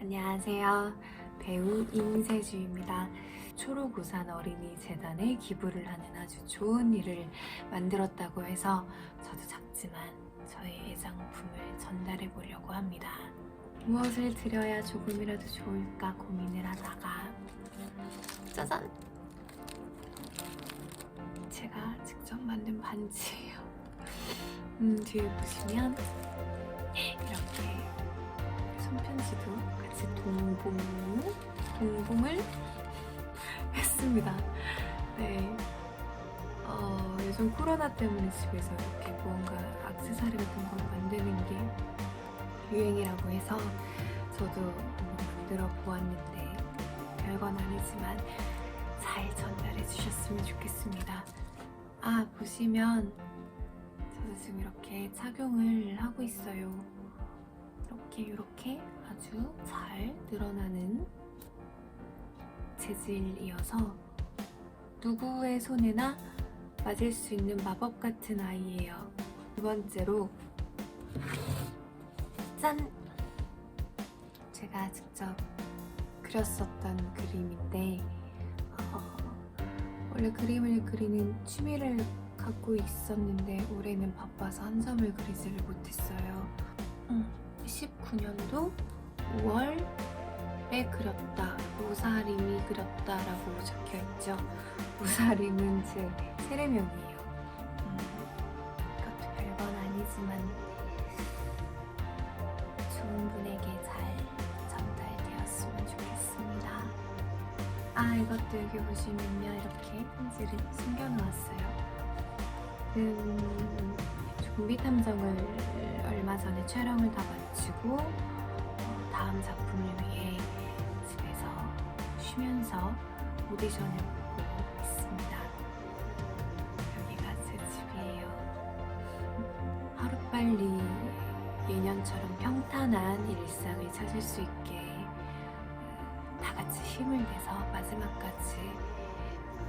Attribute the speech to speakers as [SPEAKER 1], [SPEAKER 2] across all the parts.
[SPEAKER 1] 안녕하세요. 배우 임세주입니다. 초록우산 어린이 재단에 기부를 하는 아주 좋은 일을 만들었다고 해서 저도 작지만 저의 애장품을 전달해 보려고 합니다. 무엇을 드려야 조금이라도 좋을까 고민을 하다가 짜잔! 제가 직접 만든 반지예요. 음, 뒤에 보시면 이렇게 손편지도 같이 동봉, 동봉을 했습니다. 네. 어, 요즘 코로나 때문에 집에서 이렇게 무언가 악세사리 같은 걸 만드는 게 유행이라고 해서 저도 만들어 보았는데 별건 아니지만 잘 전달해 주셨으면 좋겠습니다. 아, 보시면 저도 지금 이렇게 착용을 하고 있어요. 이렇게 아주 잘 늘어나는 재질이어서 누구의 손에나 맞을 수 있는 마법 같은 아이예요. 두 번째로 짠! 제가 직접 그렸었던 그림인데 어, 원래 그림을 그리는 취미를 갖고 있었는데 올해는 바빠서 한 점을 그리지를 못했어요. 음, 19년도 5월에 그렸다. 오사림이 그렸다라고 적혀 있죠. 오사림은 제 세례명이에요. 음, 그것도 별건 아니지만 좋은 분에게 잘 전달되었으면 좋겠습니다. 아 이것도 여기 보시면요 이렇게 편지를 숨겨놓았어요. 음, 좀비 탐정을 얼마 전에 촬영을 다 마치고 어, 다음 작품을 위해 집에서 쉬면서 오디션을 보고 있습니다. 여기가 제 집이에요. 하루빨리 예년처럼 평탄한 일상을 찾을 수 있게 음, 다 같이 힘을 내서 마지막까지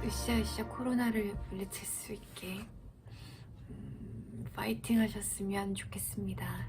[SPEAKER 1] 으쌰으쌰 코로나를 물리칠 수 있게 음, 파이팅 하셨으면 좋겠습니다.